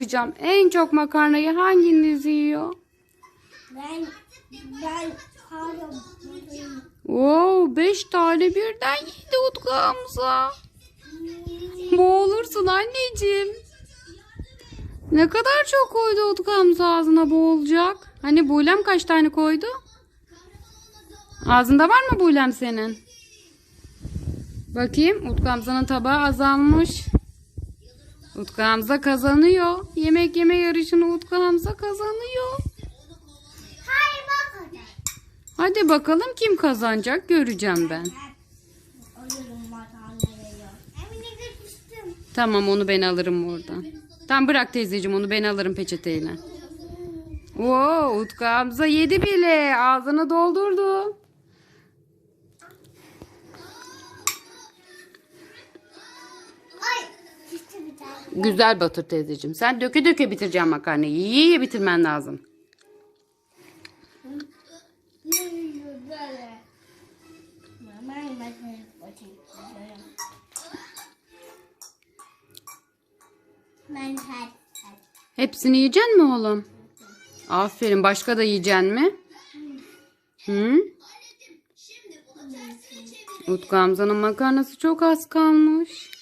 bakacağım. En çok makarnayı hanginiz yiyor? Ben ben pardon. Oo, beş tane birden yedi Utku Hamza. Boğulursun anneciğim. Ne kadar çok koydu Utku Hamza ağzına boğulacak. Hani Buğlem kaç tane koydu? Ağzında var mı Buğlem senin? Bakayım Utku Hamza'nın tabağı azalmış. Utku Hamza kazanıyor. Yemek yeme yarışını Utku Hamza kazanıyor. Hayır bak orada. Hadi bakalım kim kazanacak göreceğim ben. Tamam onu ben alırım oradan. Tamam bırak teyzeciğim onu ben alırım peçeteyle. Oo Utku Hamza yedi bile. Ağzını doldurdu. Güzel batır teyzeciğim. Sen döke döke bitireceksin makarnayı. Yiye yiye bitirmen lazım. Hepsini yiyeceksin mi oğlum? Aferin. Başka da yiyeceksin mi? Hı? Utku Hamza'nın makarnası çok az kalmış.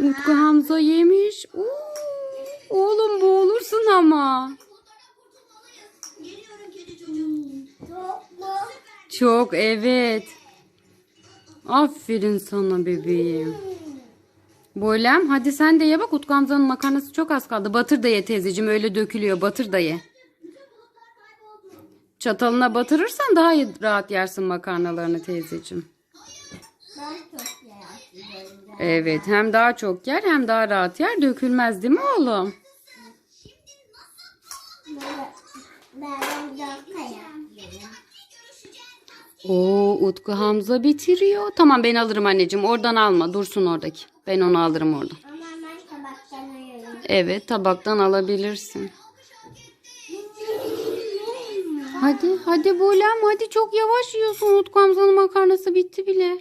Utku Hamza yemiş. Oo, oğlum boğulursun ama. Çok evet. Aferin sana bebeğim. Bolem hadi sen de ye bak Utku Hamza'nın makarnası çok az kaldı. Batır da ye teyzeciğim öyle dökülüyor batır da. Çatalına batırırsan daha rahat yersin makarnalarını teyzeciğim. Evet hem daha çok yer hem daha rahat yer dökülmez değil mi oğlum? Oo Utku Hamza bitiriyor. Tamam ben alırım anneciğim oradan alma dursun oradaki. Ben onu alırım oradan. Evet tabaktan alabilirsin. Hadi hadi Bolem hadi çok yavaş yiyorsun. Utku Hamza'nın makarnası bitti bile.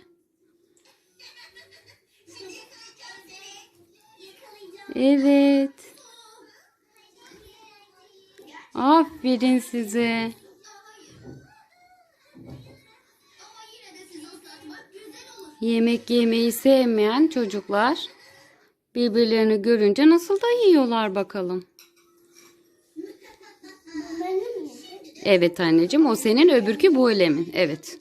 Evet. Aferin size. Yemek yemeyi sevmeyen çocuklar birbirlerini görünce nasıl da yiyorlar bakalım. Evet anneciğim o senin öbürkü bu Ölem'in. Evet.